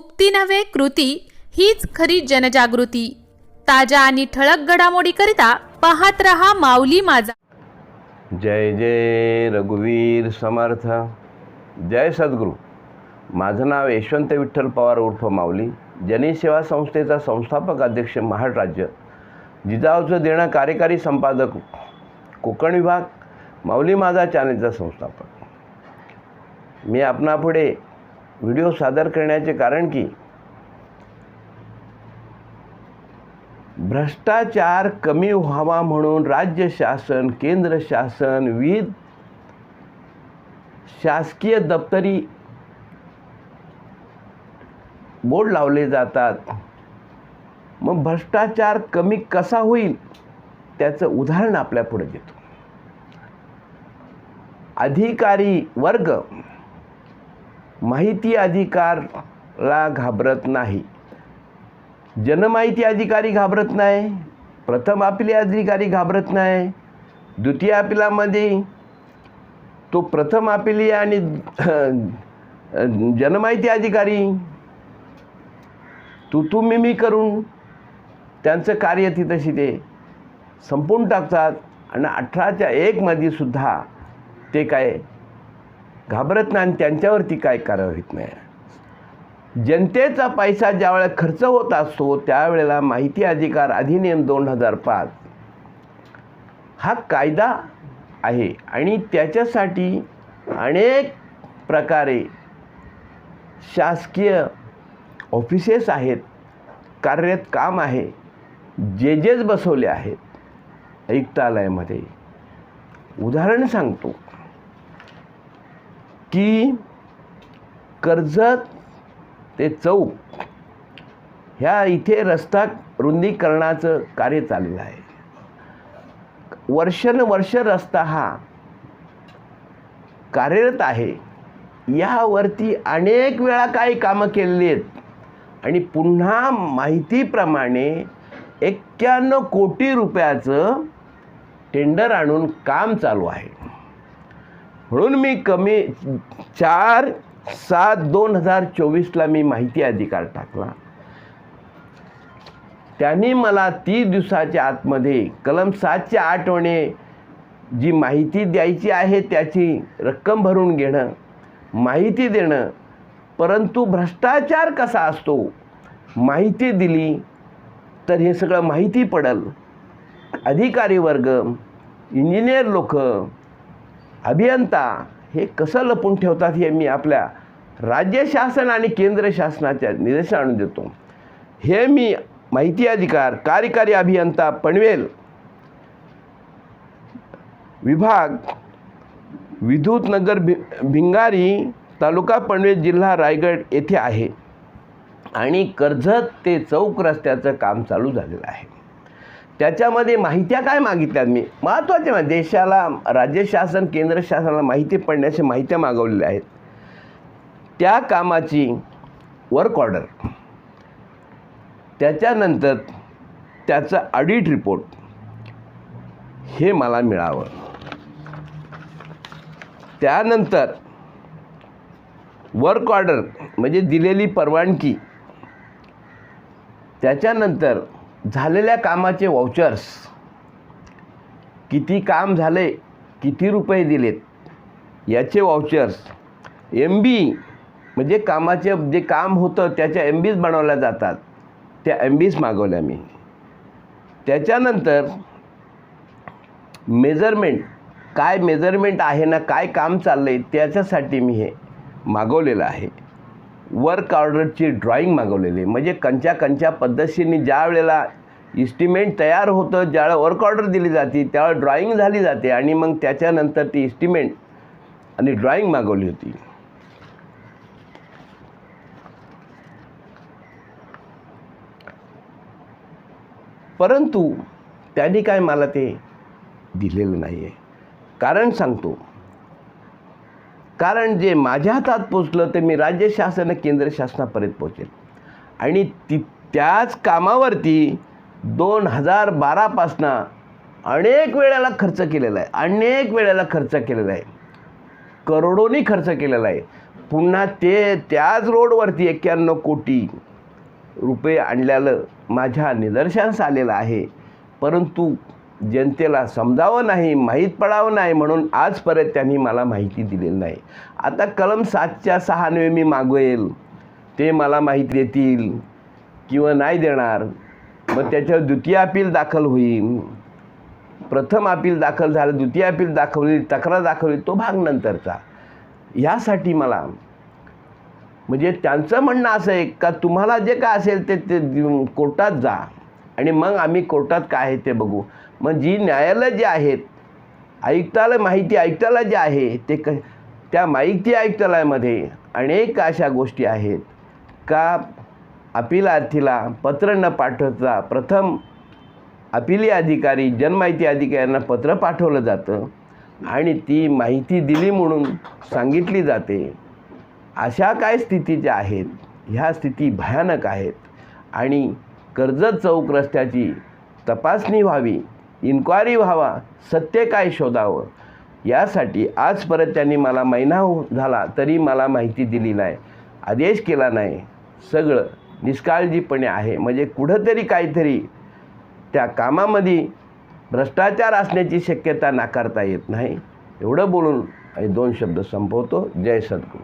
उक्ती नव्हे कृती हीच खरी जनजागृती. ताज्या आणि ठळक घडामोडीकरिता पाहत रहा माऊली माझा. जय जय रघुवीर समर्थ. जय सद्गुरू. माझं नाव यशवंत विठ्ठल पवार उर्फ माऊली. जनसेवा संस्थेचा संस्थापक अध्यक्ष महाराष्ट्र राज्य जिजाऊचं देणं कार्यकारी संपादक कोकण विभाग. माऊली माझा चॅनलचा संस्थापक. मी आपणापुढे व्हिडिओ सादर करण्याचे कारण की भ्रष्टाचार कमी व्हावा म्हणून राज्य शासन केंद्र शासन विविध शासकीय दप्तरी बोर्ड लावले जातात. मग भ्रष्टाचार कमी कसा होईल? त्याचं उदाहरण आपल्या पुढे देतो. अधिकारी वर्ग माहिती अधिकारला घाबरत नाही. जनमाहिती अधिकारी घाबरत नाही. प्रथम आपले अधिकारी घाबरत नाही. द्वितीय अपिलामध्ये तो प्रथम अपिली आणि जनमाहिती अधिकारी. तू तू मी मी करून त्यांचं कार्य तिथंशी ते संपवून टाकतात. आणि अठराच्या एकमध्ये सुद्धा ते काय घाबरत नाही आणि त्यांच्यावरती काय कारवाई होत नाही. जनतेचा पैसा ज्यावेळेला खर्च होत असतो त्यावेळेला माहिती अधिकार अधिनियम दोन हजार पाच हा कायदा आहे. आणि त्याच्यासाठी अनेक प्रकारे शासकीय ऑफिसेस आहेत कार्यरत काम आहे जे जेच बसवले आहेत आयुक्तालयामध्ये उदाहरण सांगतो. की कर्जत ते चौक ह्या इथे रस्ता रुंदीकरणाचं कार्य चाललेलं आहे. वर्षानुवर्ष रस्ता हा कार्यरत आहे. यावरती अनेक वेळा काही कामं केलेली आहेत. आणि पुन्हा माहितीप्रमाणे एक्क्याण्णव कोटी रुपयाचं टेंडर आणून काम चालू आहे. म्हणून मी कमी चार सात दोन हजार चोवीसला मी माहिती अधिकार टाकला. त्यांनी मला तीस दिवसाच्या आतमध्ये कलम सातच्या आठवणे जी माहिती द्यायची आहे त्याची रक्कम भरून घेणं माहिती देणं परंतु भ्रष्टाचार कसा असतो माहिती दिली तर हे सगळं माहिती पडल. अधिकारी वर्ग इंजिनियर लोक अभियंता हे कसं लपून ठेवतात हे मी आपल्या राज्य शासन आणि केंद्र शासनाच्या निदर्शन आणून देतो. हे मी माहिती अधिकार कार्यकारी अभियंता पनवेल विभाग विद्युत नगर भि भिंगारी तालुका पनवेल जिल्हा रायगड येथे आहे आणि कर्जत ते चौक रस्त्याचं काम चालू झालेलं आहे. त्याच्यामध्ये माहित्या काय मागितल्यात मी? महत्त्वाचे म्हणजे देशाला राज्य शासन केंद्र शासनाला माहिती पडण्याच्या माहित्या मागवलेल्या आहेत. त्या कामाची वर्क ऑर्डर त्याच्यानंतर त्याचं ऑडिट रिपोर्ट हे मला मिळावं. त्यानंतर वर्क ऑर्डर म्हणजे दिलेली परवानगी. त्याच्यानंतर झालेल्या कामाचे वाउचर्स किती काम झाले किती रुपये दिलेत याचे वाउचर्स एम बी म्हणजे कामाचे जे काम होतं त्याच्या एम बीज बनवल्या जातात. त्या एम बीज मागवल्या मी. त्याच्यानंतर मेजरमेंट काय मेजरमेंट आहे ना काय काम चाललं आहे त्याच्यासाठी मी हे मागवलेलं आहे. वर्क ऑर्डरची ड्रॉईंग मागवलेली. म्हणजे कंच्या कंच्या पद्धतीने ज्या वेळेला इस्टिमेट तयार होतं ज्यावेळेला वर्क ऑर्डर दिली जाते त्यावेळेला ड्रॉईंग झाली जाते आणि मग त्याच्यानंतर ती इस्टिमेट आणि ड्रॉईंग मागवली होती. परंतु त्यांनी काय मला ते दिलेलं नाही आहे कारण सांगतो कारण जे माझ्या हातात पोचलं ते मी राज्य शासन केंद्र शासनापर्यंत पोचेल. आणि ती त्याच कामावरती दोन हजार बारापासनं अनेक वेळेला खर्च केलेला आहे. अनेक वेळेला खर्च केलेला आहे. करोडोनी खर्च केलेला आहे. पुन्हा ते त्याच रोडवरती एक्क्याण्णव कोटी रुपये आणल्यालं माझ्या निदर्शनास आलेलं आहे. परंतु जनतेला समजावं नाही माहीत पडावं नाही म्हणून आजपर्यंत त्यांनी मला माहिती दिलेली नाही. आता कलम सातच्या सहानवे मी मागवेल. ते मला माहिती देतील किंवा नाही देणार. मग त्याच्यावर द्वितीय अपील दाखल होईल. प्रथम अपील दाखल झालं द्वितीय अपील दाखवली तक्रार दाखवली तो भाग नंतरचा. ह्यासाठी मला म्हणजे त्यांचं म्हणणं असं आहे का तुम्हाला जे काय असेल ते ते कोर्टात जा. आणि मग आम्ही कोर्टात काय आहे ते बघू. मग जी न्यायालय जे आहेत आयुक्तालय माहिती आयुक्तालय जे आहे ते क त्या माहिती आयुक्तालयामध्ये अनेक अशा गोष्टी आहेत. का अपिलार्थीला पत्र न पाठवता प्रथम अपिली अधिकारी जनमाहिती अधिकाऱ्यांना पत्र पाठवलं जातं आणि ती माहिती दिली म्हणून सांगितली जाते. अशा काय स्थितीच्या आहेत ह्या स्थिती भयानक आहेत आणि कर्जत चौक रस्त्याची तपासणी व्हावी इन्क्वायरी व्हावा सत्य काय शोधावं? यासाठी आजपर्यंत त्यांनी मला महिना हो- झाला तरी मला माहिती दिली नाही. आदेश केला नाही. सगळं निष्काळजीपणे आहे. म्हणजे कुठंतरी काहीतरी त्या कामामध्ये भ्रष्टाचार असण्याची शक्यता नाकारता येत नाही. एवढं बोलून आणि दोन शब्द संपवतो. जय सद्गुरू.